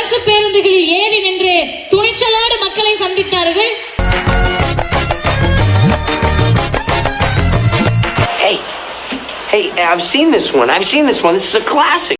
அரசு பேருந்துகளில் ஏறி நின்று துணிச்சலோடு மக்களை சந்தித்தார்கள் Hey, I've seen this one. I've seen this one. This is a classic.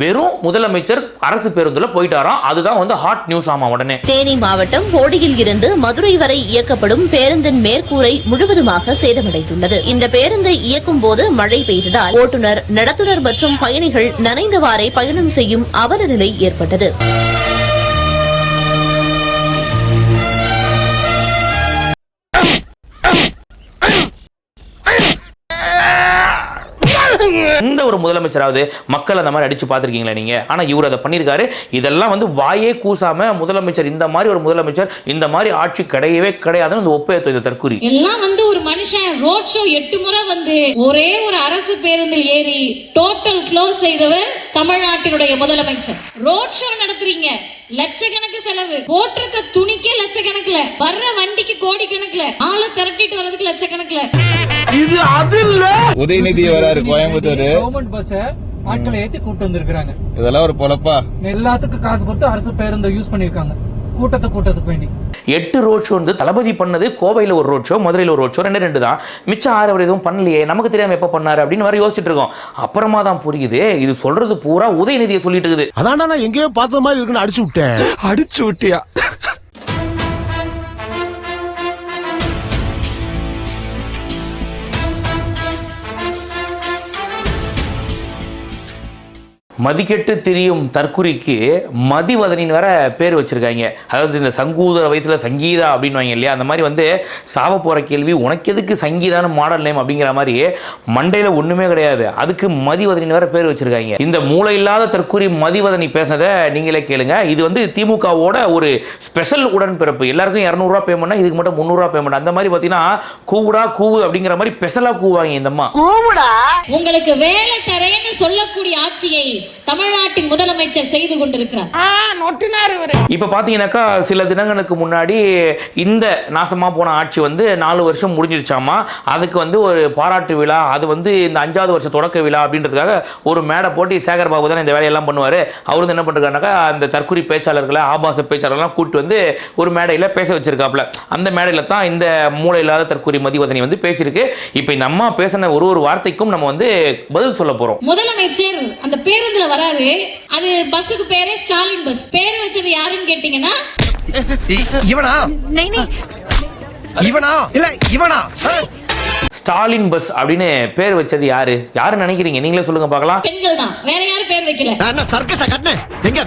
வெறும் முதலமைச்சர் அரசு பேருந்துல போயிட்டாராம். அதுதான் வந்து ஹாட் நியூஸ் ஆமா உடனே. தேனி மாவட்டம் போடியில் இருந்து மதுரை வரை இயக்கப்படும் பேருந்தின் மேற்கூரை முழுவதுமாக சேதமடைந்துள்ளது. இந்த பேருந்தை இயக்கும் போது மழை பெய்ததால் ஓட்டுநர் நடத்துனர் மற்றும் பயணிகள் நனைந்தவாறே பயணம் செய்யும் அவல நிலை ஏற்பட்டது. எந்த ஒரு முதலமைச்சராவது மக்கள் அந்த மாதிரி அடிச்சு பார்த்துருக்கீங்களா நீங்க? ஆனா இவர் அதை பண்ணியிருக்காரு இதெல்லாம் வந்து வாயே கூசாம முதலமைச்சர் இந்த மாதிரி ஒரு முதலமைச்சர் இந்த மாதிரி ஆட்சி கிடையவே கிடையாதுன்னு இந்த ஒப்பேத்த இந்த தற்கூரி எல்லாம் வந்து ஒரு மனுஷன் ரோட் ஷோ எட்டு முறை வந்து ஒரே ஒரு அரசு பேருந்தில் ஏறி டோட்டல் க்ளோஸ் செய்தவர் தமிழ்நாட்டினுடைய முதலமைச்சர். ரோட் ஷோ நடத்துறீங்க. லட்சக்கணக்கு செலவு. போட்டிருக்க துணிக்கே லட்சக்கணக்குல. வர்ற வண்டிக்கு கோடி கணக்குல ஆளை திரட்டிட்டு வர்றதுக்கு லட்சக்கணக்குல. உதயநிதி வராரு கோயம்புத்தூர். கவர்மெண்ட் பஸ் ஆட்களை ஏத்தி கூட்டு வந்திருக்காங்க இதெல்லாம் ஒரு பொழப்பா? எல்லாத்துக்கும் காசு கொடுத்து அரசு பேருந்தை யூஸ் பண்ணிருக்காங்க கூட்டத்தை கூட்டத்துக்கு வேண்டி. எட்டு ரோட் ஷோ வந்து தளபதி பண்ணது கோவையில் ஒரு ரோட் ஷோ மதுரையில் ஒரு ரோட் ஷோ ரெண்டு ரெண்டு தான். மிச்சம் ஆறு அவர் எதுவும் பண்ணலையே நமக்கு தெரியாம எப்போ பண்ணாரு அப்படின்னு வர யோசிச்சுட்டு இருக்கோம். அப்புறமா தான் புரியுது இது சொல்றது பூரா உதயநிதியை சொல்லிட்டு இருக்குது. அதான்டா நான் எங்கேயோ பார்த்த மாதிரி இருக்குன்னு அடிச்சு விட்டேன். அடிச்சு விட்டியா? மதிக்கெட்டு திரியும் தற்குறிக்கு மதிவதனின் வேற பேர் வச்சிருக்காங்க. அதாவது இந்த சங்கூதர வயசுல சங்கீதா அப்படின்னு இல்லையா? அந்த மாதிரி வந்து சாவ போற கேள்வி உனக்கு எதுக்கு சங்கீதான மாடல் நேம் அப்படிங்கிற மாதிரி மண்டையில ஒண்ணுமே கிடையாது. அதுக்கு மதிவதனின் வேற பேர் வச்சிருக்காங்க. இந்த மூளை இல்லாத தற்குறி மதிவதனி பேசுனதை நீங்களே கேளுங்க. இது வந்து திமுகவோட ஒரு ஸ்பெஷல் உடன்பிறப்பு. எல்லாருக்கும் இரநூறுவா பேமெண்ட் இதுக்கு மட்டும் முந்நூறுரூவா பேமெண்ட் அந்த மாதிரி பார்த்தீங்கன்னா கூவுடா கூவு அப்படிங்கிற மாதிரி ஸ்பெஷலாக கூவாங்க இந்த அம்மா. உங்களுக்கு வேலை தரேன்னு சொல்லக்கூடிய ஆட்சியை தமிழ்நாட்டின் முதலமைச்சர் செய்து கொண்டிருக்கிறார். இப்போ பார்த்தீங்கன்னாக்கா சில தினங்களுக்கு முன்னாடி இந்த நாசமாக போன ஆட்சி வந்து நாலு வருஷம் முடிஞ்சிருச்சாமா? அதுக்கு வந்து ஒரு பாராட்டு விழா அது வந்து இந்த அஞ்சாவது வருஷம் தொடக்க விழா அப்படின்றதுக்காக ஒரு மேடை போட்டு சேகர் பாபு தான் இந்த வேலையெல்லாம் பண்ணுவார். அவர் வந்து என்ன பண்ணுறாருனாக்கா அந்த தற்கொலை பேச்சாளர்களை ஆபாச பேச்சாளர்லாம் கூப்பிட்டு வந்து ஒரு மேடையில் பேச வச்சிருக்காப்புல. அந்த மேடையில் தான் இந்த மூளை இல்லாத தற்கொலை மதிவதனி வந்து பேசியிருக்கு. இப்போ இந்த அம்மா பேசின ஒரு ஒரு வார்த்தைக்கும் நம்ம வந்து பதில் சொல்ல போகிறோம் முதலமைச்சர் அந்த பேருந்துல வராரு. அது பஸ்ஸுக்கு பேரே ஸ்டாலின் பஸ். பேர் வச்சது யாருன்னு கேட்டீங்கன்னா இவனா? இவனா? இல்ல இவனா? ஸ்டாலின் பஸ் அப்படின்னு பேர் வச்சது யாரு? யாரு நினைக்கிறீங்க? நீங்களே சொல்லுங்க பார்க்கலாம். பெண்கள் தான் வேற யாரும் பேர் வைக்கல. நான் சர்க்கஸா கட்டினேன்? எங்க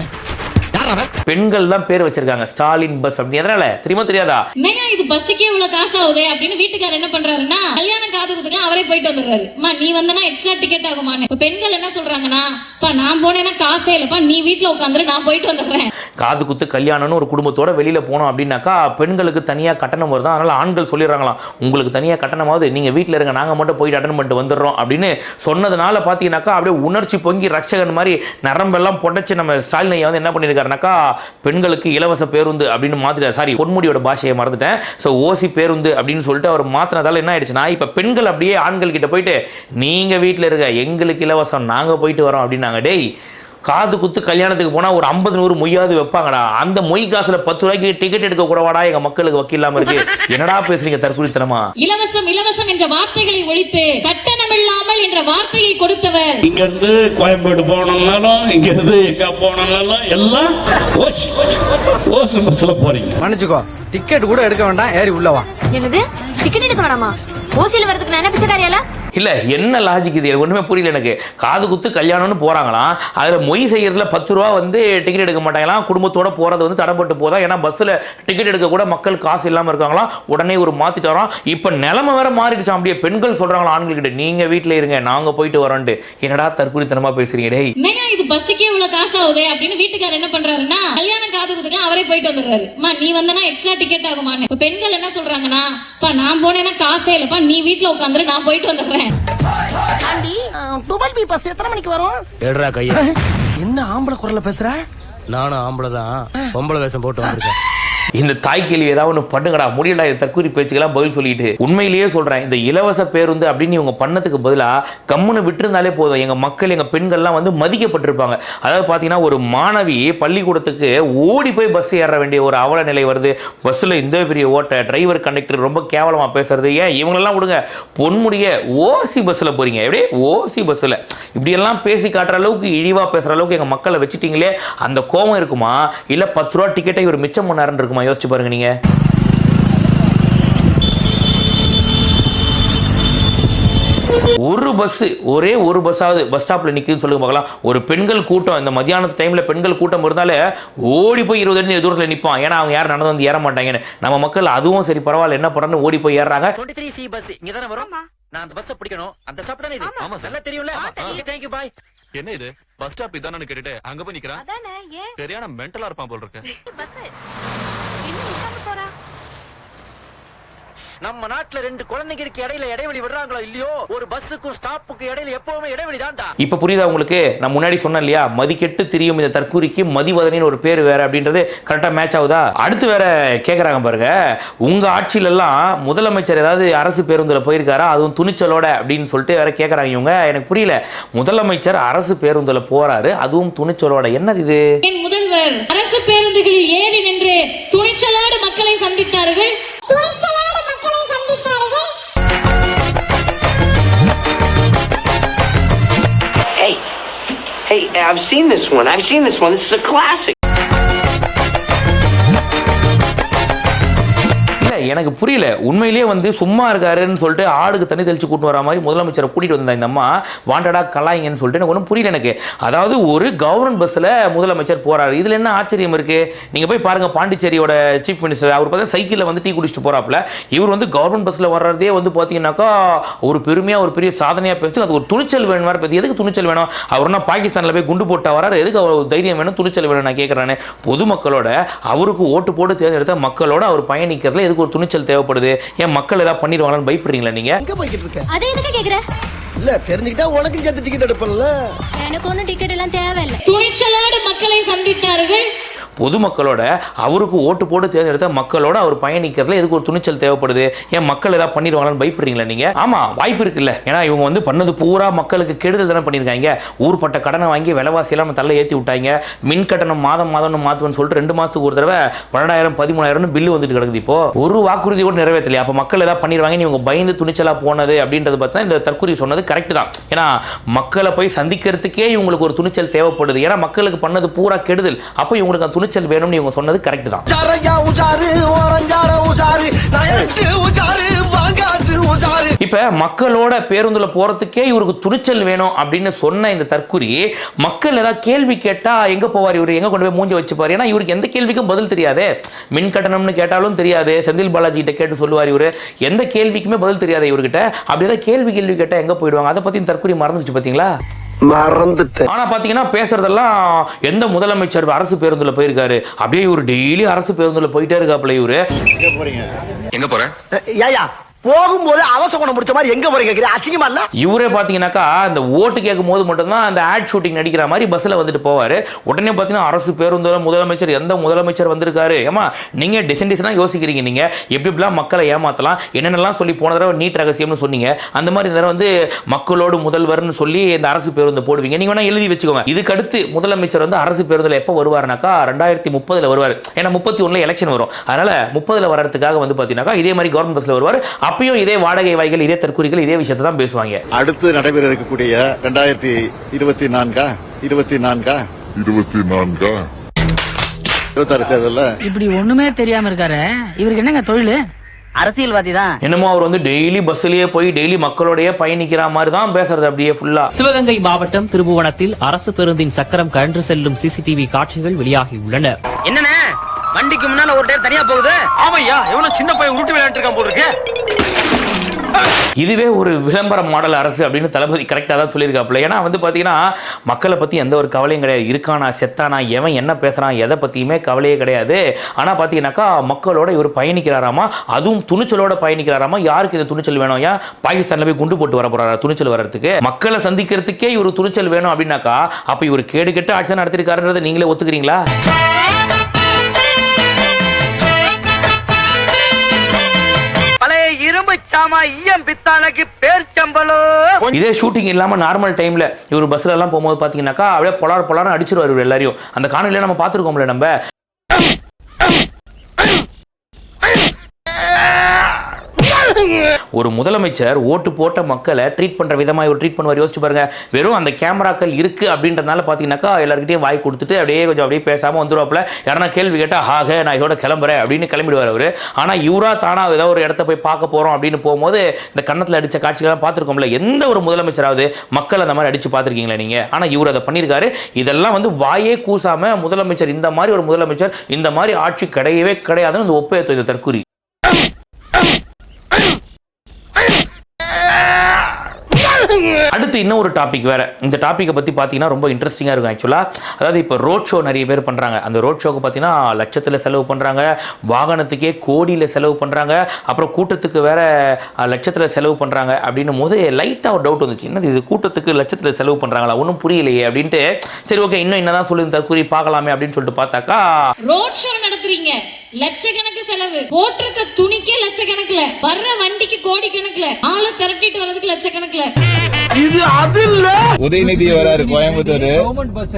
அவன்? பெண்கள் தான் பேர் வச்சிருக்காங்க. ஸ்டாலின் பஸ் அப்படின்னு எதனால தெரியுமா தெரியாதா? என்னங்க இது பஸ்ஸுக்கே இவ்வளவு காசு ஆகுதே அப்படின்னு வீட்டுக்காரர் என்ன பண்றாருன்னா கல்யாணம் காது குத்துக்கலாம் அவரே போயிட்டு வந்துடுறாரு. அம்மா நீ வந்தனா எக்ஸ்ட்ரா டிக்கெட் ஆகுமான்னு. இப்ப பெண்கள் என்ன சொல்றாங்கன்னா பா நான் போனேன்னா காசே இல்லப்பா. நீ வீட்டுல உட்காந்துரு நான் போயிட்டு வந்துடுறேன். காது குத்து கல்யாணம்னு ஒரு குடும்பத்தோட வெளியில போனோம் அப்படின்னாக்கா பெண்களுக்கு தனியா கட்டணம் வருது? அதனால ஆண்கள் சொல்லிடுறாங்களாம். உங்களுக்கு தனியா கட்டணமாவது நீங்க வீட்டில் இருங்க. நாங்க மட்டும் போயிட்டு அட்டன் பண்ணிட்டு வந்துடுறோம். அப்படின்னு சொன்னதுனால பார்த்தீங்கன்னாக்கா அப்படியே உணர்ச்சி பொங்கி ரட்சகன் மாதிரி நரம்பெல்லாம் புடைச்சு நம்ம ஸ்டாலின் வந்து என்ன பண்ணியிருக்காருனாக்கா பெண்களுக்கு இலவச பேருந்து அப்படின்னு மாற்றிட்டார் சாரி பொன்முடியோட பாஷையை மறந்துட்டேன். ஸோ ஓசி பேருந்து அப்படின்னு சொல்லிட்டு அவர் மாத்தினதால என்ன ஆயிடுச்சுன்னா இப்போ பெண்கள் அப்படியே ஆண்கள் கிட்ட போயிட்டு நீங்க வீட்டில் இருக்க எங்களுக்கு இலவசம் நாங்கள் போயிட்டு வரோம் அப்படின்னாங்க. டேய் காது குத்து கல்யாணத்துக்கு போனால் ஒரு ஐம்பது நூறு மொய்யாவது வைப்பாங்கடா. அந்த மொய் காசுல பத்து ரூபாய்க்கு டிக்கெட் எடுக்க கூடவாடா எங்க மக்களுக்கு வக்கீல் இல்லாம இருக்கு? என்னடா பேசுறீங்க தற்கொலைத்தனமா? இலவசம் இலவசம் என்ற வார்த்தைகளை ஒழித்து கட்ட இல்லாமல் என்ற வார்த்தையை கொடுத்தவர். இங்க இருந்து கோயம்பேடு போகணும்னாலும் இங்க இருந்து எங்க போகணும்னாலும் எல்லாம் ஓஸ் ஓஸ் பஸ்ல போறீங்க. மன்னிச்சுக்கோ டிக்கெட் கூட எடுக்க வேண்டாம் ஏறி உள்ள வா. என்னது? டிக்கெட் எடுக்க வேணாமா? ஓசியில வரதுக்கு நான் என்ன பிச்சைக்காரியால? இல்ல என்ன லாஜிக் இது? எனக்கு ஒண்ணுமே புரியல எனக்கு. காது குத்து கல்யாணம்னு போறாங்களாம் அதுல மொய் செய்யறதுல பத்து ரூபா வந்து டிக்கெட் எடுக்க மாட்டாங்களாம் குடும்பத்தோட போறது வந்து தடைப்பட்டு போதா? ஏன்னா பஸ்ல டிக்கெட் எடுக்க கூட மக்கள் காசு இல்லாமல் இருக்காங்களாம் உடனே ஒரு மாத்திட்டு வரோம் இப்ப நிலைமை வேற மாறிடுச்சாம். அப்படியே பெண்கள் சொல்கிறாங்களா ஆண்கள்கிட்ட நீங்கள் நீங்க வீட்டுல இருங்க நாங்க போயிட்டு வரோன்ட்டு. என்னடா தற்கொலைத்தனமாக பேசுகிறீங்க டேய். இது? பஸ்ஸுக்கே இவ்வளவு காசு ஆகுது? அப்படின்னு வீட்டுக்காரர் என்ன பண்றாருன்னா கல்யாணம் காது குத்துக்கலாம் அவரே போயிட்டு வந்துடுறாரு. அம்மா நீ வந்தனா எக்ஸ்ட்ரா டிக்கெட் ஆகுமான்னு. பெண்கள் என்ன சொல்றாங்கன்னா நான் போனேன்னா காசே இல்லப்பா. நீ வீட்டுல உட்காந்துரு நான் போயிட்டு வந்துடுறேன். டுவெல் பி பஸ் எத்தனை மணிக்கு வரும்? எடுறா கைய. என்ன ஆம்பளை குரல்ல பேசுற? நானும் ஆம்பளை தான். பொம்பளை வேஷம் போட்டு வந்திருக்கேன். இந்த தாய் கேள்வி ஏதாவது ஒன்று பண்ணுங்கடா முடியல இந்த தற்கூரி பேச்சுக்கெல்லாம் பதில் சொல்லிட்டு. உண்மையிலேயே சொல்கிறேன் இந்த இலவச பேருந்து அப்படின்னு இவங்க பண்ணதுக்கு பதிலாக கம்முன்னு விட்டுருந்தாலே போதும். எங்கள் மக்கள் எங்கள் பெண்கள்லாம் வந்து மதிக்கப்பட்டிருப்பாங்க. அதாவது பார்த்தீங்கன்னா ஒரு மாணவி பள்ளிக்கூடத்துக்கு ஓடி போய் பஸ் ஏற வேண்டிய ஒரு அவல நிலை வருது. பஸ்ஸில் இந்த பெரிய ஓட்ட டிரைவர் கண்டக்டர் ரொம்ப கேவலமாக பேசுறது. ஏன்? இவங்களெல்லாம் விடுங்க. பொன்முடிய ஓசி பஸ்ஸில் போறீங்க. எப்படி? ஓசி பஸ்ஸில் இப்படியெல்லாம் பேசி காட்டுற அளவுக்கு இழிவாக பேசுகிற அளவுக்கு எங்கள் மக்களை வச்சுட்டீங்களே அந்த கோபம் இருக்குமா? இல்லை பத்து ரூபா டிக்கெட்டை ஒரு மிச்சம் பண்ணாருன்னு இருக்குமா? யோசிச்சு பாருங்க நீங்கள் ஒரு பஸ் ஒரே ஒரு பஸ்ஸாவது பஸ் ஸ்டாப்ல நிக்குதுன்னு சொல்லுங்க பார்க்கலாம். ஒரு பெண்கள் கூட்டம் இந்த மதியானத்து டைம்ல பெண்கள் கூட்டம் இருந்தாலே ஓடி போய் இருபது அடி தூரத்தில் நிற்பான் ஏன்னா அவங்க யாரும் நடந்து வந்து ஏற மாட்டாங்கன்னு. நம்ம மக்கள் அதுவும் சரி பரவாயில்ல என்ன பண்றன்னு ஓடி போய் ஏறுறாங்க. டுவெண்ட்டி த்ரீ சி பஸ் இங்க தானே வரும் நான் அந்த பஸ்ஸை பிடிக்கணும். அந்த ஸ்டாப் தானே இது? ஆமா. நல்லா தெரியும்ல. தேங்க்யூ பாய் என்ன இது? பஸ் ஸ்டாப் இதானு கேட்டுட்டு அங்க போய் நிக்கிறான்? சரியான மென்டலா இருப்பான் போல இருக்கு. நம்ம நாட்டுல ரெண்டு குழந்தைங்களுக்கு இடையில இடைவெளி விடுறாங்களோ இல்லையோ? ஒரு பஸ்ஸுக்கும் ஸ்டாப்புக்கு இடையில எப்பவுமே இடைவெளி தான்டா. இப்போ புரியுதா உங்களுக்கு? நான் முன்னாடி சொன்னேன் இல்லையா? மதிக்கெட்டு திரியும் இந்த தற்கூரிக்கு மதிவதனின்னு ஒரு பேர் வேற அப்படின்றது கரெக்டாக மேட்ச் ஆகுதா? அடுத்து வேற கேட்குறாங்க பாருங்க. உங்க ஆட்சியிலெல்லாம் முதலமைச்சர் ஏதாவது அரசு பேருந்தில் போயிருக்காரா? அதுவும் துணிச்சலோட அப்படின்னு சொல்லிட்டு வேற கேட்குறாங்க இவங்க. எனக்கு புரியல. முதலமைச்சர் அரசு பேருந்தில் போறாரு அதுவும் துணிச்சலோட. என்னது இது? முதல்வர் அரசு பேருந்துகளில் ஏறி நின்று துணிச்சலோடு மக்களை சந்தித்தார்கள். Hey, I've seen this one. I've seen this one. This is a classic. இல்லை எனக்கு புரியல. உண்மையிலேயே வந்து சும்மா இருக்காருன்னு சொல்லிட்டு ஆடுக்கு தண்ணி தெளிச்சு கூட்டு வர மாதிரி முதலமைச்சரை கூட்டிட்டு வந்தா இந்த அம்மா வாண்டடாக கலாயிங்கன்னு சொல்லிட்டு எனக்கு ஒன்றும் புரியல எனக்கு. அதாவது ஒரு கவர்மெண்ட் பஸ்ஸில் முதலமைச்சர் போகிறாரு இதுல என்ன ஆச்சரியம் இருக்கு? நீங்க போய் பாருங்க பாண்டிச்சேரியோட சீஃப் மினிஸ்டர் அவர் பார்த்தா சைக்கிளில் வந்து டீ குடிச்சிட்டு போறாப்புல. இவர் வந்து கவர்மெண்ட் பஸ்ஸில் வர்றதே வந்து பார்த்தீங்கன்னாக்கா ஒரு பெருமையாக ஒரு பெரிய சாதனையாக பேசி அது ஒரு துணிச்சல் வேணும் வேற பேசி எதுக்கு துணிச்சல் வேணும்? அவர் என்ன பாகிஸ்தானில் போய் குண்டு போட்டா வராரு? எதுக்கு அவர் தைரியம் வேணும் துணிச்சல் வேணும் நான் கேட்குறேன் பொதுமக்களோட அவருக்கு ஓட்டு போட்டு தேர்ந்தெடுத்த மக்களோட அவர் பயணிக்கிறதுல எதுக்கு ஒரு துணிச்சல் தேவைப்படுது. ஏன் மக்கள் ஏதாவது பண்ணிடுவாங்களான்னு பயப்படுறீங்களா நீங்க? எங்க போய்கிட்டு இருக்க? அதை எதுக்கு கேக்குற? இல்ல தெரிஞ்சுக்கிட்டா உனக்கும் சேர்த்து டிக்கெட் எடுப்பல எனக்கு ஒண்ணும் டிக்கெட் எல்லாம் தேவையில்லை. துணிச்சலோடு மக்களை சந்தித்தார்கள். பொதுமக்களோட அவருக்கு ஓட்டு போட்டு தேர்ந்தெடுத்த மக்களோட அவர் பயணிக்கிறதுல எதுக்கு ஒரு துணிச்சல் தேவைப்படுது? ஏன் மக்கள் ஏதாவது பண்ணிடுவாங்களான்னு பயப்படுறீங்களா நீங்க? ஆமா வாய்ப்பு இருக்குல்ல. ஏன்னா இவங்க வந்து பண்ணது பூரா மக்களுக்கு கெடுதல் தானே பண்ணியிருக்காங்க. ஊர்பட்ட கடனை வாங்கி விலைவாசி இல்லாமல் தள்ள ஏற்றி விட்டாங்க. மின் கட்டணம் மாதம் மாதம்னு மாற்றுவேன்னு சொல்லிட்டு ரெண்டு மாசத்துக்கு ஒரு தடவை பன்னெண்டாயிரம் பதிமூணாயிரம்னு பில்லு வந்துட்டு கிடக்குது இப்போ. ஒரு வாக்குறுதி கூட நிறைவேற்றலையா. அப்போ மக்கள் ஏதாவது பண்ணிடுவாங்க. இவங்க பயந்து துணிச்சலா போனது அப்படின்றது பார்த்தா இந்த தற்கொலை சொன்னது கரெக்ட் தான். ஏன்னா மக்களை போய் சந்திக்கிறதுக்கே இவங்களுக்கு ஒரு துணிச்சல் தேவைப்படுது. ஏன்னா மக்களுக்கு பண்ணது பூரா கெடுதல். அப்போ இவங்களுக்கு துணிச்சல் வேணும்னு இவங்க சொன்னது கரெக்ட் தான். இப்ப மக்களோட பேருந்துல போறதுக்கே இவருக்கு துணிச்சல் வேணும் அப்படின்னு சொன்ன இந்த தற்குறி மக்கள் ஏதாவது கேள்வி கேட்டா எங்க போவார் இவர்? எங்க கொண்டு போய் மூஞ்சி வச்சுப்பாரு? ஏன்னா இவருக்கு எந்த கேள்விக்கும் பதில் தெரியாதே. மின் கட்டணம்னு கேட்டாலும் தெரியாது. செந்தில் பாலாஜி கிட்ட கேட்டு சொல்லுவார் இவரு. எந்த கேள்விக்குமே பதில் தெரியாது இவர்கிட்ட. அப்படி ஏதாவது கேள்வி கேள்வி கேட்டா எங்க போயிடுவாங்க? அதை பத்தி தற்குறி மறந்துச்சு பாத்தீங்களா? மறந்துட்டேன். ஆனா பாத்தீங்கன்னா பேசுறதெல்லாம் எந்த முதலமைச்சர் அரசு பேருந்துல போயிருக்காரு? அப்படியே இவர் டெய்லி அரசு பேருந்துல போயிட்டே இருக்காப்புல இவரு. எங்க போற? ஏயா போகும்போது அவசகுணம் முடிச்ச மாதிரி எங்க போறீங்க கேக்குறீங்க? அசிங்கமா இல்ல? இவரே பார்த்தீங்கன்னாக்கா அந்த ஓட்டு கேட்கும் போது மட்டும்தான் அந்த ஆட் ஷூட்டிங் நடிக்கிற மாதிரி பஸ்ஸில் வந்துட்டு போவார். உடனே பார்த்தீங்கன்னா அரசு பேருந்து முதலமைச்சர் எந்த முதலமைச்சர் வந்திருக்காரு? ஏமா நீங்க டிசைன் டிசைனா யோசிக்கிறீங்க நீங்க. எப்படி எப்படிலாம் மக்களை ஏமாற்றலாம் என்னென்னலாம் சொல்லி போன தடவை நீட் ரகசியம்னு சொன்னீங்க. அந்த மாதிரி இந்த தடவை வந்து மக்களோடு முதல்வர்னு சொல்லி இந்த அரசு பேருந்து போடுவீங்க. நீங்கள் வேணா எழுதி வச்சுக்கோங்க. இதுக்கு அடுத்து முதலமைச்சர் வந்து அரசு பேருந்தில் எப்போ வருவாருனாக்கா ரெண்டாயிரத்தி முப்பதில் வருவார். ஏன்னா முப்பத்தி ஒன்றில் எலெக்ஷன் வரும். அதனால் முப்பதில் வர்றதுக்காக வந்து பாத்தீங்கன்னாக்கா இதே மாதிரி கவர்மெண்ட் பஸ்ஸில் வருவார். அப்பயும் இதே வாடகை வாய்கள் இதே தற்கூறிகள் இதே விஷயத்தை தான் பேசுவாங்க. அடுத்து நடைபெற இருக்கக்கூடிய ரெண்டாயிரத்தி இருபத்தி நான்கா? இருபத்தி நான்கா? இருபத்தி நான்கா? இருபத்தாறு தேர்தல்ல இப்படி ஒண்ணுமே தெரியாம இருக்காரு. இவருக்கு என்னங்க தொழில்? அரசியல்வாதி தான். என்னமோ அவர் வந்து டெய்லி பஸ்லயே போய் டெய்லி மக்களோடய பயணிக்கிற மாதிரி தான் பேசுறது அப்படியே ஃபுல்லா சிவகங்கை மாவட்டம் திருபுவனத்தில் அரசு பேருந்தின் சக்கரம் கழன்று செல்லும் சிசிடிவி காட்சிகள் வெளியாகியுள்ளன என்னண்ணே? வண்டிக்கு முன்னால ஒரு டேர் தனியா போகுது. ஆமையா எவ்வளவு சின்ன பையன் உருட்டு விளையாட்டு இருக்கான் போல இருக்கு இதுவே ஒரு விளம்பர மாடல் அரசு அப்படின்னு தளபதி கரெக்டாக தான் சொல்லியிருக்காப்புல. ஏன்னா வந்து பார்த்தீங்கன்னா மக்களை பற்றி எந்த ஒரு கவலையும் கிடையாது. இருக்கானா செத்தானா எவன் என்ன பேசுகிறான் எதை பற்றியுமே கவலையே கிடையாது. ஆனால் பார்த்தீங்கன்னாக்கா மக்களோட இவர் பயணிக்கிறாராமா அதுவும் துணிச்சலோட பயணிக்கிறாராமா யாருக்கு இது துணிச்சல் வேணும் ஏன் பாகிஸ்தானில் போய் குண்டு போட்டு வர போறாரா துணிச்சல் வர்றதுக்கு? மக்களை சந்திக்கிறதுக்கே இவர் துணிச்சல் வேணும் அப்படின்னாக்கா அப்போ இவர் கேடு கெட்டு ஆட்சி நடத்திருக்காருன்றதை நீங்களே ஒத்துக்கிறீங்களா? மச்சாமா ஈயம் பித்தாளைக்கு பேர் சம்பளம் இதே ஷூட்டிங் இல்லாம நார்மல் டைம்ல இவர் பஸ்ல எல்லாம் போகும்போது பாத்தீங்கன்னாக்கா அப்படியே பொலார் பொலாரம் அடிச்சிருவாரு இவர் எல்லாரையும் அந்த காணொலியில நம்ம பார்த்துருக்கோம்ல நம்ம ஒரு முதலமைச்சர் ஓட்டு போட்ட மக்களை ட்ரீட் பண்ணுற விதமாக இவர் ட்ரீட் பண்ணுவார். யோசிச்சு பாருங்கள் வெறும் அந்த கேமராக்கள் இருக்குது அப்படின்றதுனால பார்த்தீங்கன்னாக்கா எல்லாருக்கிட்டையும் வாய் கொடுத்துட்டு அப்படியே கொஞ்சம் அப்படியே பேசாமல் வந்துருவாப்ல யாரா கேள்வி கேட்டால் ஆக நான் இதோட கிளம்புறேன். அப்படின்னு கிளம்பிடுவார் அவர். ஆனால் இவரா தானா ஏதோ ஒரு இடத்த போய் பார்க்க போகிறோம் அப்படின்னு போகும்போது இந்த கன்னத்தில் அடித்த காட்சிகள்லாம் பார்த்துருக்கோம்ல. எந்த ஒரு முதலமைச்சராவது மக்கள் அந்த மாதிரி அடித்து பார்த்துருக்கீங்களா நீங்கள் ஆனால் இவர் அதை பண்ணியிருக்காரு இதெல்லாம் வந்து வாயே கூசாமல் முதலமைச்சர் இந்த மாதிரி ஒரு முதலமைச்சர் இந்த மாதிரி ஆட்சி கிடையவே கிடையாதுன்னு இந்த ஒப்பேத்த இந்த தற்கூரி அடுத்து இன்னும் ஒரு டாபிக் வேற. இந்த டாப்பிக்கை பற்றி பார்த்தீங்கன்னா ரொம்ப இன்ட்ரெஸ்டிங்காக இருக்கும் ஆக்சுவலாக அதாவது இப்போ ரோட் ஷோ நிறைய பேர் பண்ணுறாங்க அந்த ரோட் ஷோக்கு பார்த்தீங்கன்னா லட்சத்தில் செலவு பண்ணுறாங்க வாகனத்துக்கே கோடியில் செலவு பண்ணுறாங்க அப்புறம் கூட்டத்துக்கு வேற லட்சத்தில் செலவு பண்ணுறாங்க அப்படின்னும் போது லைட்டாக ஒரு டவுட் வந்துச்சு. என்னது இது கூட்டத்துக்கு லட்சத்தில் செலவு பண்ணுறாங்களா ஒன்றும் புரியலையே அப்படின்ட்டு சரி ஓகே இன்னும் என்னதான் சொல்லி தற்கூறி பார்க்கலாமே அப்படின்னு சொல்லிட்டு பார்த்தாக்கா ரோட் ஷோ நடத்துறீங்க. லட்சக்கணக்கு செலவு. போட்டிருக்க துணிக்கே லட்சக்கணக்குல. வர்ற வண்டிக்கு கோடி கணக்குல ஆளை திரட்டிட்டு வர்றதுக்கு லட்சக்கணக்குல. உதயநிதி வராரு கோயம்புத்தூர். கவர்மெண்ட் பஸ்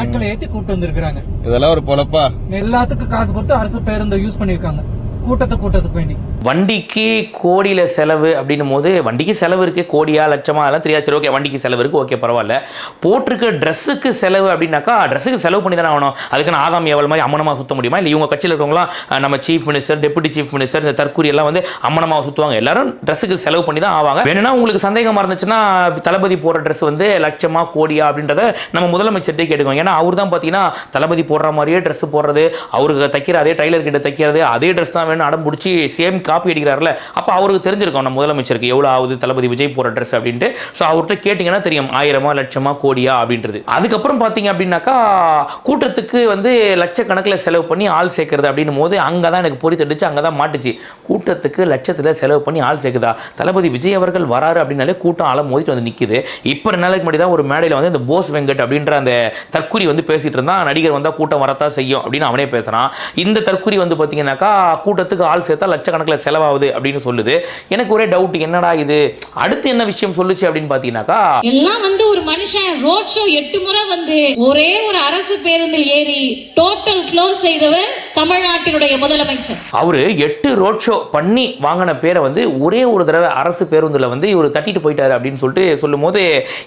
ஆட்களை ஏத்தி கூட்டு வந்திருக்காங்க இதெல்லாம் ஒரு பொழப்பா? எல்லாத்துக்கும் காசு கொடுத்து அரசு பேருந்தை யூஸ் பண்ணிருக்காங்க கூட்டத்தை கூட்டத்துக்கு வேண்டி. வண்டிக்கு கோடியில் செலவு அப்படின்னும் போது வண்டிக்கு செலவு இருக்குது கோடியா லட்சமா அதெல்லாம் தெரியாது. சரி ஓகே வண்டிக்கு செலவு இருக்குது ஓகே பரவாயில்ல. போட்டிருக்க ட்ரெஸ்ஸுக்கு செலவு அப்படின்னாக்கா ட்ரெஸ்ஸுக்கு செலவு பண்ணி தானே ஆகணும். அதுக்குன்னு ஆதாம் எவ்வளோ மாதிரி அம்மனமாக சுற்ற முடியுமா? இல்லை இவங்க கட்சியில் இருக்கவங்களாம் நம்ம chief minister deputy chief minister இந்த தற்கூரி எல்லாம் வந்து அம்மனமாக சுற்றுவாங்க எல்லாரும் ட்ரெஸ்ஸுக்கு செலவு பண்ணி தான் ஆவாங்க. வேணும்னா உங்களுக்கு சந்தேகமாக இருந்துச்சுன்னா தளபதி போடுற ட்ரெஸ் வந்து லட்சமா கோடியா அப்படின்றத நம்ம முதலமைச்சர்கிட்ட கேட்டுக்கோங்க. ஏன்னா அவர் தான் பார்த்தீங்கன்னா தளபதி போடுற மாதிரியே ட்ரெஸ் போடுறது அவருக்கு தைக்கிற அதே டைலர் கிட்ட தைக்கிறது அதே ட்ரெஸ் தான் வேணும் அடம் பிடிச்சி சேம் காப்பி அடிக்கிறார்ல அப்போ அவருக்கு தெரிஞ்சிருக்கும் நம்ம முதலமைச்சருக்கு எவ்வளோ ஆகுது தளபதி விஜய் போகிற ட்ரெஸ் அப்படின்ட்டு. ஸோ அவர்கிட்ட கேட்டிங்கன்னா தெரியும் ஆயிரமா லட்சமா கோடியா அப்படின்றது. அதுக்கப்புறம் பார்த்தீங்க அப்படின்னாக்கா கூட்டத்துக்கு வந்து லட்சக்கணக்கில் செலவு பண்ணி ஆள் சேர்க்கறது அப்படின்னும் போது அங்கே தான் எனக்கு பொறி தட்டுச்சு அங்கே தான் மாட்டுச்சு. கூட்டத்துக்கு லட்சத்தில் செலவு பண்ணி ஆள் சேர்க்குதா? தளபதி விஜய் அவர்கள் வராரு அப்படின்னாலே கூட்டம் ஆள மோதிட்டு வந்து நிற்குது இப்போ ரெண்டு நாளைக்கு முன்னாடி தான் ஒரு மேடையில் வந்து இந்த போஸ் வெங்கட் அப்படின்ற அந்த தற்குறி வந்து பேசிட்டு இருந்தான். நடிகர் வந்தால் கூட்டம் வரத்தான் செய்யும் அப்படின்னு அவனே பேசுகிறான் இந்த தற்குறி வந்து பார்த்தீங்கன்னாக்கா கூட்டத்துக்கு ஆள் சேர்த்தா லட்சக்கணக்கில் செலவாகுது அப்படின்னு சொல்லுது. எனக்கு ஒரே டவுட் என்னடா இது? அடுத்து என்ன விஷயம் சொல்லுச்சு அப்படின்னு பாத்தீங்கன்னாக்கா எல்லாம் வந்து ஒரு மனுஷன் ரோட் ஷோ எட்டு முறை வந்து ஒரே ஒரு அரசு பேருந்தில் ஏறி டோட்டல் க்ளோஸ் செய்தவர் தமிழ்நாட்டினுடைய முதலமைச்சர். அவரு எட்டு ரோட் ஷோ பண்ணி வாங்கின பேரை வந்து ஒரே ஒரு தடவை அரசு பேருந்தில் வந்து இவர் தட்டிட்டு போயிட்டாரு அப்படின்னு சொல்லிட்டு சொல்லும்போது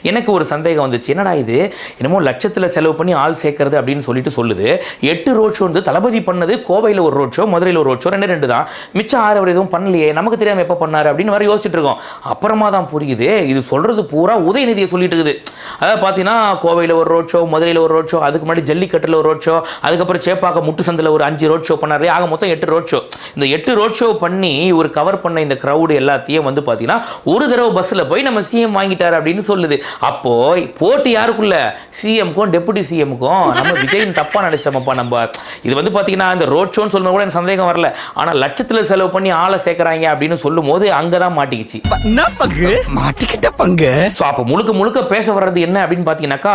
எனக்கு ஒரு சந்தேகம் வந்துச்சு. என்னடா இது? என்னமோ லட்சத்தில் செலவு பண்ணி ஆள் சேர்க்கறது அப்படின்னு சொல்லிட்டு சொல்லுது. எட்டு ரோட் ஷோ வந்து தளபதி பண்ணது கோவையில் ஒரு ரோட் ஷோ மதுரையில் ஒரு ரோட் ஷோ ரெண்டு ரெண்டு தான். மிச்சம் ஆறு அவர் எதுவும் பண்ணலையே. நமக்கு தெரியாமல் எப்போ பண்ணாரு அப்படின்னு வர யோசிச்சுட்டு இருக்கோம். அப்புறமா தான் புரியுது. இது சொல்றது பூரா உதயநிதியை சொல்லிட்டு இருக்குது. அதாவது பார்த்தீங்கன்னா கோவையில் ஒரு ரோட் ஷோ மதுரையில் ஒரு ரோட் ஷோ அதுக்கு முன்னாடி ஜல்லிக்கட்டில் ஒரு ரோட் ஷோ அதுக்கப்புறம் சேப்பாக்கம் முட்டு சந்தில் ஒரு அஞ்சு ரோட் ஷோ பண்ணாரு. ஆக மொத்தம் எட்டு ரோட் ஷோ இந்த எட்டு ரோட் ஷோ பண்ணி ஒரு கவர் பண்ண இந்த க்ரௌடு எல்லாத்தையும் வந்து பார்த்தீங்கன்னா ஒரு தடவை பஸ்ஸில் போய் நம்ம சிஎம் வாங்கிட்டாரு அப்படின்னு சொல்லுது. அப்போ போட்டி யாருக்குள்ள? சிஎம்க்கும் டெபுட்டி சிஎம்க்கும் நம்ம விஜயின் தப்பா நினைச்சோமப்பா நம்ம. இது வந்து பார்த்தீங்கன்னா இந்த ரோட் ஷோன்னு சொல்லும் கூட எனக்கு சந்தேகம் வரல. ஆனால் லட்சத்தில் செலவு பண்ணி ஆளை சேர்க்குறாங்க அப்படின்னு சொல்லும் போது அங்கே தான் மாட்டிக்கிச்சு மாட்டிக்கிட்ட பங்கு. ஸோ அப்போ முழுக்க முழுக்க பேச வர்றது என்ன அப்படின்னு பார்த்தீங்கன்னாக்கா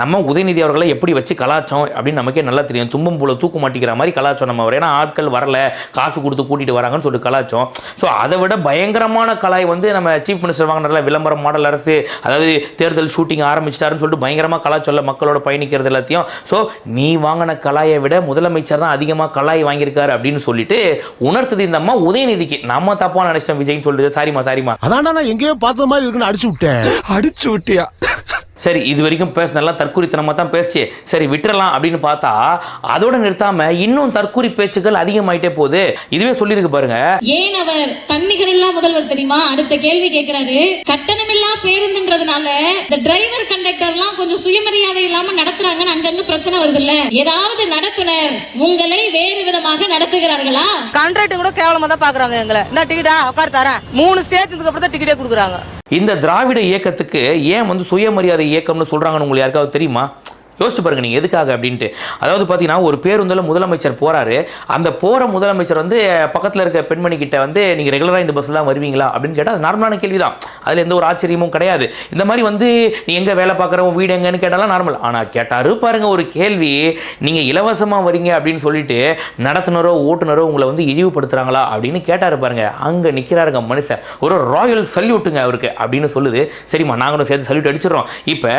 நம்ம உதயநிதி அவர்களை எப்படி வச்சு கலாச்சோம் அப்படின்னு நமக்கே நல்லா தெரியும். தும்பம் போல தூக்கு மாட்டிக்கிற மாதிரி கலாச்சோம் நம்ம அவர் ஏன்னா ஆட்கள் வரல காசு கொடுத்து கூட்டிட்டு வராங்கன்னு சொல்லிட்டு கலாச்சோம். ஸோ அதை விட பயங்கரமான கலாய் வந்து நம்ம சீஃப் மினிஸ்டர் வாங்கினார்ல விளம்பரம் மாடல் அரசு அதாவது தேர்தல் ஷூட்டிங் ஆரம்பிச்சிட்டாருன்னு சொல்லிட்டு பயங்கரமாக கலாச்சொல்ல மக்களோட பயணிக்கிறது எல்லாத்தையும். ஸோ நீ வாங்கின கலாயை விட முதலமைச்சர் தான் அதிகமாக கலாய் வாங்கியிருக்காரு அப்படின்னு சொல்லிட்டு உணர்த்தது இந்த அம்மா உதயநிதிக்கு. நம்ம தப்பா நினைச்சோம் விஜய்னு சொல்லிட்டு. சாரிம்மா சாரிம்மா. அதான்டா நான் எங்கேயோ பார்த்த மாதிரி இருக்குன்னு அடிச்சு விட்டேன். அடிச்சு விட்டியா? சரி இது வரைக்கும் பேச நல்லா தற்கூரித்தனமாக தான் பேசுச்சு. சரி விட்டுறலாம் அப்படின்னு பார்த்தா அதோட நிறுத்தாம இன்னும் தற்கூரி பேச்சுக்கள் அதிகமாயிட்டே போகுது. இதுவே சொல்லியிருக்கு பாருங்க. ஏன் அவர் தன்னிகரில்லா முதல்வர் தெரியுமா? அடுத்த கேள்வி கேட்கிறாரு கட்டணமில்லா பேருந்துன்றதுனால இந்த டிரைவர் கண்டக்டர்லாம் கொஞ்சம் சுயமரியாதை இல்லாம நடத்துறாங்கன்னு அங்கங்க பிரச்சனை வருது இல்ல ஏதாவது நடத்துனர் உங்களை வேறு விதமாக நடத்துகிறார்களா? கான்ட்ராக்ட் கூட கேவலமா தான் பாக்குறாங்க எங்களை. என்ன டிக்கெட்டா உட்கார தரேன். மூணு ஸ்டேஜ்க்கு அப்புறம் தான் டிக்கெட்டே கொடுக்குறாங்க. இந்த திராவிட இயக்கத்துக்கு ஏன் வந்து சுயமரியாதை இயக்கம்னு சொல்றாங்கன்னு உங்களுக்கு யாருக்காவது தெரியுமா? யோசிச்சு பாருங்க நீங்கள் எதுக்காக அப்படின்ட்டு. அதாவது பார்த்தீங்கன்னா ஒரு பேருந்தில் முதலமைச்சர் போகிறாரு அந்த போகிற முதலமைச்சர் வந்து பக்கத்தில் இருக்க பெண்மணி கிட்ட வந்து நீங்கள் ரெகுலராக இந்த பஸ்ஸில் தான் வருவீங்களா? அப்படின்னு கேட்டால் அது நார்மலான கேள்வி தான் அதில் எந்த ஒரு ஆச்சரியமும் கிடையாது. இந்த மாதிரி வந்து நீ எங்கே வேலை பார்க்குறோம் வீடு எங்கன்னு கேட்டாலும் நார்மல் ஆனால் கேட்டாரு பாருங்கள் ஒரு கேள்வி. நீங்கள் இலவசமாக வரீங்க அப்படின்னு சொல்லிட்டு நடத்துனரோ ஓட்டுநரோ உங்களை வந்து இழிவுபடுத்துகிறாங்களா அப்படின்னு கேட்டார் பாருங்க. அங்கே நிற்கிறாருங்க மனுஷன். ஒரு ராயல் சல்யூட்டுங்க அவருக்கு அப்படின்னு சொல்லுது. சரிம்மா நாங்களும் சேர்த்து சல்யூட் அடிச்சிடுறோம். இப்போ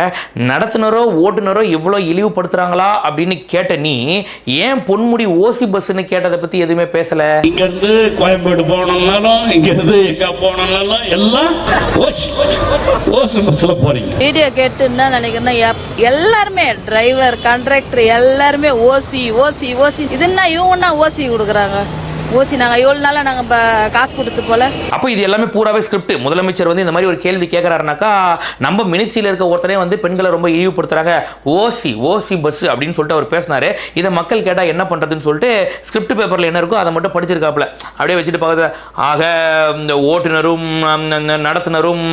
நடத்துனரோ ஓட்டுநரோ எவ்வளோ இழிவுபடுத்துகிறாங்களா அப்படின்னு கேட்ட நீ ஏன் பொன்முடி ஓசி பஸ்ஸுன்னு கேட்டதை பற்றி எதுவுமே பேசலை? இங்க இருந்து கோயம்பேடு போனோம்னாலும் இங்க இருந்து எங்க போனோம்னாலும் எல்லாம் ஓசி பஸ்ல போறீங்க. வீடியோ கேட்டு என்ன நினைக்கிறேன்னா எல்லாருமே டிரைவர் கண்ட்ராக்டர் எல்லாருமே ஓசி ஓசி ஓசி. இது என்ன இவங்கன்னா ஓசி கொடுக்குறாங்க? ஓசி நாங்கள் எவ்வளோ நாளாக நாங்கள் இப்போ காசு கொடுத்து போல. அப்போ இது எல்லாமே பூராவே ஸ்கிரிப்ட் முதலமைச்சர் வந்து இந்த மாதிரி ஒரு கேள்வி கேட்குறாருனாக்கா நம்ம மினிஸ்ட்ரியில் இருக்க ஒருத்தரே வந்து பெண்களை ரொம்ப இழிவுபடுத்துறாங்க. ஓசி ஓசி பஸ் அப்படின்னு சொல்லிட்டு அவர் பேசினாரு. இதை மக்கள் கேட்டால் என்ன பண்ணுறதுன்னு சொல்லிட்டு ஸ்கிரிப்ட் பேப்பரில் என்ன இருக்கோ அதை மட்டும் படிச்சிருக்காப்புல. அப்படியே வச்சுட்டு பார்க்குறது ஆக இந்த ஓட்டுநரும் நடத்துனரும்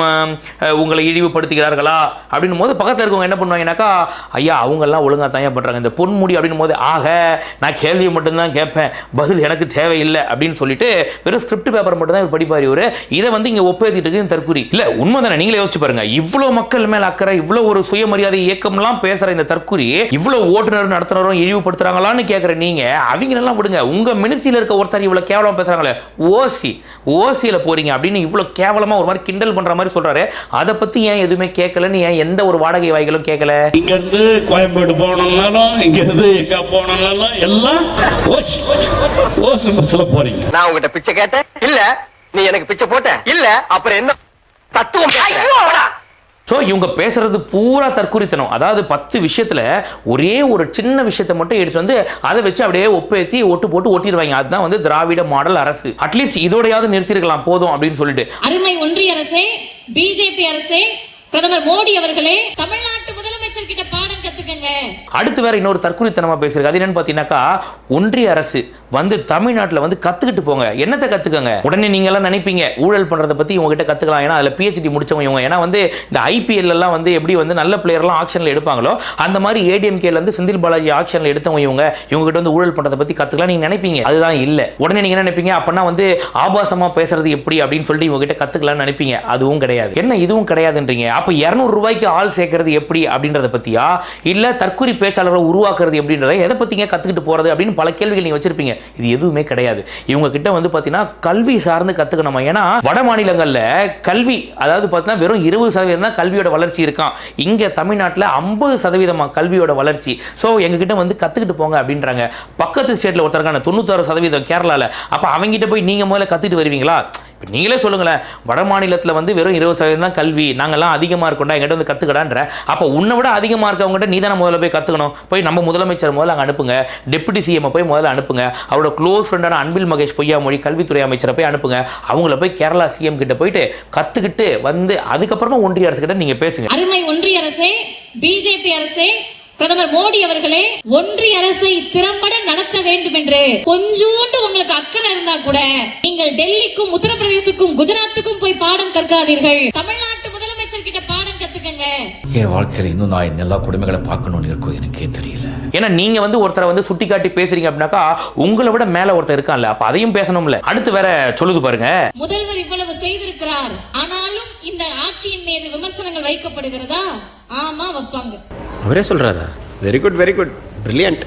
உங்களை இழிவுபடுத்துகிறார்களா? அப்படின்னும் போது பக்கத்தில் இருக்கவங்க என்ன பண்ணுவாங்கனாக்கா ஐயா அவங்கெல்லாம் ஒழுங்காக தான் பண்ணுறாங்க இந்த பொன்முடி அப்படின்னும் போது ஆக நான் கேள்வியை மட்டும்தான் கேட்பேன். பதில் எனக்கு தேவையில்லை. அப்படின்னு சொல்லிட்டு வெறும் ஸ்கிரிப்ட் பேப்பர் மட்டும் தான் இவர் படிப்பார் இவர். இதை வந்து இங்கே ஒப்பேத்திட்டு இருக்கு தற்கூரி. இல்லை உண்மை தானே? நீங்களே யோசிச்சு பாருங்க. இவ்வளோ மக்கள் மேல அக்கறை இவ்வளோ ஒரு சுயமரியாதை இயக்கம்லாம் பேசுற இந்த தற்கூரி இவ்வளோ ஓட்டுநரும் நடத்துனரும் இழிவுபடுத்துறாங்களான்னு கேட்குற நீங்க அவங்களெல்லாம் விடுங்க. உங்க மினிஸ்ட்ரியில் இருக்க ஒருத்தர் இவ்வளோ கேவலமாக பேசுகிறாங்களே ஓசி ஓசியில் போறீங்க அப்படின்னு இவ்வளோ கேவலமா ஒரு மாதிரி கிண்டல் பண்ற மாதிரி சொல்றாரு. அதை பத்தி ஏன் எதுவுமே கேட்கலன்னு ஏன் எந்த ஒரு வாடகை வாய்களும் கேட்கல இங்கேருந்து கோயம்பேடு போனோம்னாலும் இங்கேருந்து எங்கே போனோம்னாலும் எல்லாம் ஓசி ஓசி. பஸ்ல போறீங்க. நான் உங்ககிட்ட பிச்சை கேட்டேன். இல்ல நீ எனக்கு பிச்சை போட்ட. இல்ல அப்புறம் என்ன தத்துவம்? ஸோ இவங்க பேசுறது பூரா தற்குறித்தனம். அதாவது பத்து விஷயத்துல ஒரே ஒரு சின்ன விஷயத்தை மட்டும் எடுத்து வந்து அதை வச்சு அப்படியே ஒப்பேத்தி ஒட்டு போட்டு ஒட்டிடுவாங்க அதுதான் வந்து திராவிட மாடல் அரசு. அட்லீஸ்ட் இதோடையாவது நிறுத்திருக்கலாம் போதும் அப்படின்னு சொல்லிட்டு. அருமை ஒன்றிய அரசே பிஜேபி அரசே பிரதமர் மோடி அவர்களே தமிழ்நாட்டு கிட்ட பாடம் கத்துக்கங்க. அடுத்து வேற இன்னொரு தற்குறித்தனமா பேசிருக்கு அது என்னன்னு பார்த்தீங்கன்னாக்கா ஒன்றிய அரசு வந்து தமிழ்நாட்டில் வந்து கத்துக்கிட்டு போங்க. என்னத்தை கத்துக்கங்க? உடனே நீங்க எல்லாம் நினைப்பீங்க ஊழல் பண்றதை பத்தி உங்ககிட்ட கத்துக்கலாம். ஏன்னா அதில் பிஹெச்டி முடிச்சவங்க இவங்க. ஏன்னா வந்து இந்த ஐபிஎல் எல்லாம் வந்து எப்படி வந்து நல்ல பிளேயர்லாம் ஆக்ஷன்ல எடுப்பாங்களோ அந்த மாதிரி ஏடிஎம்கேல இருந்து செந்தில் பாலாஜி ஆக்ஷன்ல எடுத்தவங்க இவங்க இவங்க கிட்ட வந்து ஊழல் பண்றதை பத்தி கத்துக்கலாம். நீங்க நினைப்பீங்க. அதுதான் இல்ல. உடனே நீங்க என்ன நினைப்பீங்க? அப்பனா வந்து ஆபாசமா பேசுறது எப்படி அப்படின்னு சொல்லிட்டு இவங்க கிட்ட கத்துக்கலாம்னு நினைப்பீங்க. அதுவும் கிடையாது. என்ன இதுவும் கிடையாதுன்றீங்க. அப்ப இருநூறு ரூபாய்க்கு ஆள் சேர்க்கறது எப்படி அப்படின்றத பத்தியா? இல்ல தற்கொலை பேச்சாளர்களை உருவாக்குறது எப்படின்றத எதை பத்திங்க கத்துக்கிட்டு போறது அப்படின்னு பல கேள்விகள் நீங்க வச்சிருப்பீங்க. இது எதுவுமே கிடையாது. இவங்க கிட்ட வந்து பாத்தீங்கன்னா கல்வி சார்ந்து கத்துக்கணுமா? ஏன்னா வட மாநிலங்களில் கல்வி அதாவது பார்த்தீங்கன்னா வெறும் இருபது சதவீதம் தான் கல்வியோட வளர்ச்சி இருக்கான் இங்க தமிழ்நாட்டில் ஐம்பது சதவீதமா கல்வியோட வளர்ச்சி. ஸோ எங்ககிட்ட வந்து கத்துக்கிட்டு போங்க அப்படின்றாங்க. பக்கத்து ஸ்டேட்ல ஒருத்தருக்கான தொண்ணூத்தாறு சதவீதம் கேரளால. அப்போ அவங்ககிட்ட போய் நீங்க முதல்ல கற்றுட்டு வருவீங்களா? இப்போ நீங்களே சொல்லுங்களேன். வட மாநிலத்தில் வந்து வெறும் இருபது சதவீதம் தான் கல்வி. நாங்கள்லாம் அதிகமாக இருக்கோம்டா எங்கிட்ட வந்து கற்றுக்கடான்ற அப்போ உன்னை விட அதிகமாக இருக்கவங்ககிட்ட நீ தானே முதல்ல போய் கற்றுக்கணும் போய் நம்ம முதலமைச்சர் முதல்ல அங்கே அனுப்புங்க. டெப்யூட்டி சிஎம் போய் முதல்ல அனுப்புங்க. அவரோட க்ளோஸ் ஃப்ரெண்டான அன்பில் மகேஷ் பொய்யாமொழி கல்வித்துறை அமைச்சரை போய் அனுப்புங்க. அவங்கள போய் கேரளா சிஎம் கிட்ட போயிட்டு கற்றுக்கிட்டு வந்து அதுக்கப்புறமா ஒன்றிய அரசு கிட்ட நீங்கள் பேசுங்க. அருமை ஒன்றிய அரசே பிஜேபி அரசே பிரதமர் மோடி அவர்களே ஒன்றிய அரசை திறம்பட நடத்த வேண்டும் என்று கொஞ்சோண்டு உங்களுக்கு அக்கறை இருந்தா கூட நீங்கள் டெல்லிக்கும் உத்தரப்பிரதேசத்துக்கும் குஜராத்துக்கும் போய் பாடம் கற்காதீர்கள். தமிழ்நாட்டு முதலமைச்சர் கிட்ட பாடம் கத்துக்கங்க. என் வாழ்க்கையில் இன்னும் நான் எல்லா கொடுமைகளை பார்க்கணும்னு இருக்கோ எனக்கே தெரியல. ஏன்னா நீங்க வந்து ஒருத்தரை வந்து சுட்டி காட்டி பேசுறீங்க அப்படின்னாக்கா உங்களை விட மேல ஒருத்தர் இருக்கான்ல அப்ப அதையும் பேசணும்ல. அடுத்து வேற சொல்லுது பாருங்க. முதல்வர் இவ்வளவு செய்திருக்கிறார் ஆனாலும் இந்த ஆட்சியின் மீது விமர்சனங்கள் வைக்கப்படுகிறதா? ஆமா வைப்பாங்க. அவரே சொல்றாரா? Very good very good brilliant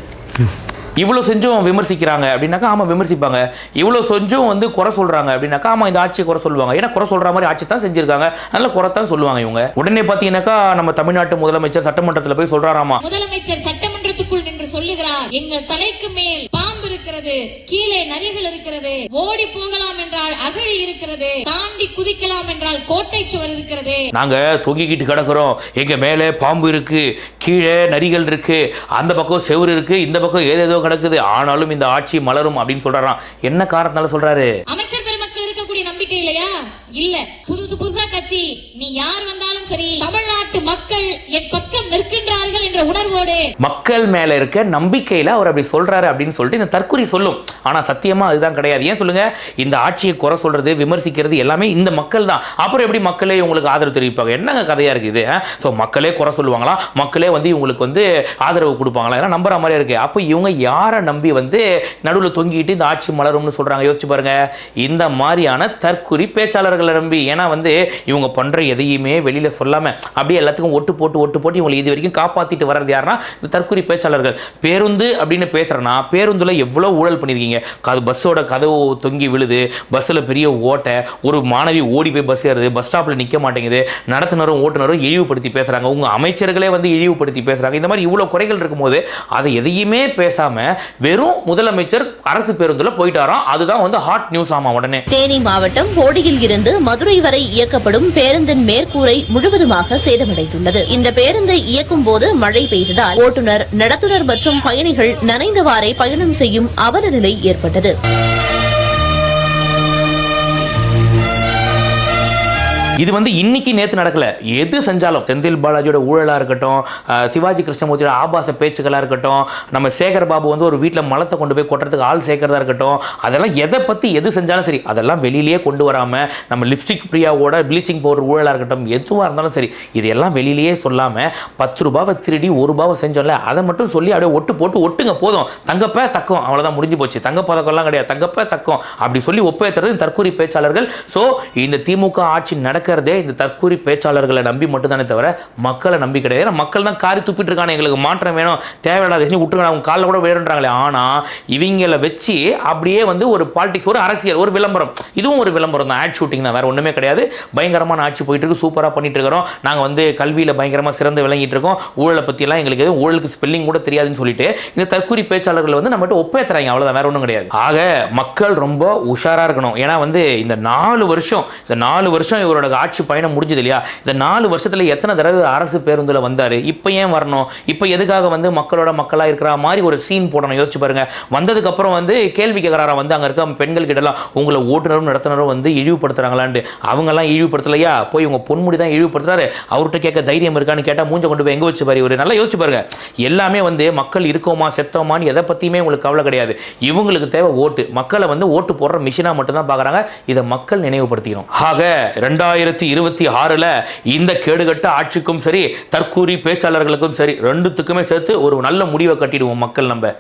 இவ்வளோ செஞ்சும் விமர்சிக்கிறாங்க அப்படின்னாக்கா ஆமாம் விமர்சிப்பாங்க. இவ்வளோ செஞ்சும் வந்து குறை சொல்கிறாங்க அப்படின்னாக்கா ஆமாம் இந்த ஆட்சியை குறை சொல்லுவாங்க. ஏன்னா குறை சொல்கிற மாதிரி ஆட்சி தான் செஞ்சிருக்காங்க. அதனால குறை தான் சொல்லுவாங்க இவங்க. உடனே பார்த்தீங்கன்னாக்கா நம்ம தமிழ்நாட்டு முதலமைச்சர் சட்டமன்றத்தில் போய் சொல்கிறாராமா முதலமைச்சர் சட்டமன்றத்துக்குள் நின்று சொல்லுகிறார். எங்கள் தலைக்கு மேல் பாம்பு இருக்கிறது. கீழே நரிகள் இருக்கிறது. ஓடி போகலாம் என்றால் அகழி இருக்கிறது. தாண்டி குதிக்கலாம் என்றால் கோட்டை சுவர் இருக்கிறது. நாங்க தொங்கிக்கிட்டு கிடக்குறோம். எங்க மேலே பாம்பு இருக்கு கீழே நரிகள் இருக்கு அந்த பக்கம் செவுரு இருக்கு இந்த பக்கம் ஏதேதோ கிடக்குது. ஆனாலும் இந்த ஆட்சி மலரும் அப்படின்னு சொல்றாராம். என்ன காரணத்தினால சொல்றாரு? அமைச்சர் பெருமக்கள் இருக்கக்கூடிய நம்பிக்கை இல்லையா? இல்ல புதுசு புதுசா கட்சி. நீ யார் வந்தாலும் சரி தமிழ்நாட்டு மக்கள் என் பக்கம் நிற்கின்றார்கள் என்ற உணர்வோடு. மக்கள் மேல இருக்க நம்பிக்கையில அவர் அப்படி சொல்றாரு அப்படின்னு சொல்லிட்டு இந்த தற்குறி சொல்லும். ஆனா சத்தியமா அதுதான் கிடையாது. ஏன் சொல்லுங்க? இந்த ஆட்சியை குறை சொல்றது விமர்சிக்கிறது எல்லாமே இந்த மக்கள் தான். அப்புறம் எப்படி மக்களே உங்களுக்கு ஆதரவு தெரிவிப்பாங்க? என்னங்க கதையா இருக்கு இது ஸோ மக்களே குறை சொல்லுவாங்களா? மக்களே வந்து இவங்களுக்கு வந்து ஆதரவு கொடுப்பாங்களா? ஏன்னா நம்புற மாதிரி இருக்கு. அப்போ இவங்க யாரை நம்பி வந்து நடுவில் தொங்கிட்டு இந்த ஆட்சி மலரும்னு சொல்றாங்க? யோசிச்சு பாருங்க. இந்த மாதிரியான தற்குறி பேச்சாளர்கள் நம்பி. ஏன்னா வந்து இவங்க பண்ற எதையுமே வெளியில சொல்லாமல் அப்படியே எல்லாத்துக்கும் ஒட்டு போட்டு ஒட்டு போட்டு இவங்களை இது வரைக்கும் காப்பாற்றிட்டு வர்றது யாருன்னா இந்த தற்குறி பேச்சாளர்கள். பேருந்து அப்படின்னு பேசுறேன்னா பேருந்துல எவ்வளோ ஊழல் பண்ணியிருக்கீங்க அது பஸ்ஸோட கதவு தொங்கி விழுது பஸ்ஸில் பெரிய ஓட்டை ஒரு மாணவி ஓடி போய் பஸ் ஏறுது பஸ் ஸ்டாப்பில் நிற்க மாட்டேங்குது நடத்துனரும் ஓட்டுநரும் இழிவுபடுத்தி பேசுகிறாங்க உங்கள் அமைச்சர்களே வந்து இழிவுபடுத்தி பேசுகிறாங்க இந்த மாதிரி இவ்வளோ குறைகள் இருக்கும்போது அதை எதையுமே பேசாமல் வெறும் முதலமைச்சர் அரசு பேருந்தில் போயிட்டாராம். அதுதான் வந்து ஹாட் நியூஸ் ஆமா உடனே. தேனி மாவட்டம் போடியில் இருந்து மதுரை வரை இயக்கப்படும் பேருந்தின் மேற்கூரை முழுவதுமாக சேதமடைந்துள்ளது. இந்த பேருந்தை இயக்கும் போது மழை பெய்ததால் ஓட்டுநர் நடத்துனர் மற்றும் பயணிகள் நனைந்தவாறே பயணம் செய்யும் அவல நிலை ஏற்பட்டது. இது வந்து இன்னைக்கு நேத்து நடக்கல. எது செஞ்சாலும் செந்தில் பாலாஜியோட ஊழலா இருக்கட்டும் சிவாஜி கிருஷ்ணமூர்த்தியோட ஆபாச பேச்சுக்களா இருக்கட்டும் நம்ம சேகர் பாபு வந்து ஒரு வீட்டில் மலத்தை கொண்டு போய் கொட்டுறதுக்கு ஆள் சேர்க்கறதா இருக்கட்டும் அதெல்லாம் எதை பத்தி எது செஞ்சாலும் சரி அதெல்லாம் வெளியிலேயே கொண்டு வராம நம்ம லிப்ஸ்டிக் பிரியாவோட ப்ளீச்சிங் பவுடர் ஊழலா இருக்கட்டும் எதுவாக இருந்தாலும் சரி இதெல்லாம் வெளியிலேயே சொல்லாம பத்து ரூபாவை திருடி ஒரு ரூபாவை செஞ்சோம்ல அதை மட்டும் சொல்லி அப்படியே ஒட்டு போட்டு ஒட்டுங்க போதும். தங்கப்ப தக்கம் அவ்வளோதான் முடிஞ்சு போச்சு. தங்க பதக்கம்லாம் கிடையாது. தங்கப்ப தக்கம் அப்படி சொல்லி ஒப்பேத்துறது இந்த தற்கூரி பேச்சாளர்கள். ஸோ இந்த திமுக ஆட்சி நடக்க நடக்கிறதே இந்த தற்கூரி பேச்சாளர்களை நம்பி மட்டும்தானே தவிர மக்களை நம்பி கிடையாது. ஏன்னா மக்கள் தான் காரி துப்பிட்டு இருக்காங்க எங்களுக்கு மாற்றம் வேணும் தேவையில்லாத விஷயம் விட்டுருங்க அவங்க காலில் கூட வேணுன்றாங்களே ஆனால் இவங்களை வச்சு அப்படியே வந்து ஒரு பாலிடிக்ஸ் ஒரு அரசியல் ஒரு விளம்பரம். இதுவும் ஒரு விளம்பரம் தான். ஆட் ஷூட்டிங் தான். வேற ஒன்றுமே கிடையாது. பயங்கரமான ஆட்சி போயிட்டு இருக்கு. சூப்பராக பண்ணிட்டு இருக்கிறோம். நாங்கள் வந்து கல்வியில் பயங்கரமாக சிறந்து விளங்கிட்டு இருக்கோம். ஊழலை பற்றியெல்லாம் எங்களுக்கு எதுவும் ஊழலுக்கு ஸ்பெல்லிங் கூட தெரியாதுன்னு சொல்லிட்டு இந்த தற்கூரி பேச்சாளர்கள் வந்து நம்மகிட்ட ஒப்பேத்துறாங்க அவ்வளோதான் வேற ஒன்றும் கிடையாது. ஆக மக்கள் ரொம்ப உஷாராக இருக்கணும். ஏன்னா வந்து இந்த நாலு வருஷம் இந்த நாலு வருஷம் இவரோட ஆட்சி பயணம் முடிஞ்சது இல்லையா? இந்த நாலு வருஷத்தில் எத்தனை தடவை அரசு பேருந்தில் வந்தார்? இப்போ ஏன் வரணும்? இப்போ எதுக்காக வந்து மக்களோட மக்களாக இருக்கிற மாதிரி ஒரு சீன் போடணும்? யோசிச்சு பாருங்க. வந்ததுக்கப்புறம் வந்து கேள்வி கேட்குறாரா வந்து அங்கே இருக்க பெண்கள் கிட்டலாம் உங்களை ஓட்டுநரும் நடத்துனரும் வந்து இழிவுபடுத்துகிறாங்களான்ட்டு அவங்கெல்லாம் இழிவுபடுத்தலையா? போய் உங்கள் பொன்முடி தான் இழிவுபடுத்துறாரு. அவர்கிட்ட கேட்க தைரியம் இருக்கான்னு கேட்டால் மூஞ்ச கொண்டு போய் எங்கே வச்சு பாரு ஒரு நல்லா யோசிச்சு பாருங்க. எல்லாமே வந்து மக்கள் இருக்கோமா செத்தோமான்னு எதை பற்றியுமே உங்களுக்கு கவலை கிடையாது. இவங்களுக்கு தேவை ஓட்டு. மக்களை வந்து ஓட்டு போடுற மிஷினாக மட்டும்தான் பார்க்குறாங்க இதை மக்கள் நினைவுபடுத்திக்கணும். ஆக ரெண்டாயிரம் ரெண்டாயிரத்தி இருபத்தி ஆறில் இந்த கேடுகட்ட ஆட்சிக்கும் சரி தற்கூரி பேச்சாளர்களுக்கும் சரி ரெண்டுத்துக்குமே சேர்த்து ஒரு நல்ல முடிவை கட்டிடுவோம் மக்கள் நம்ம.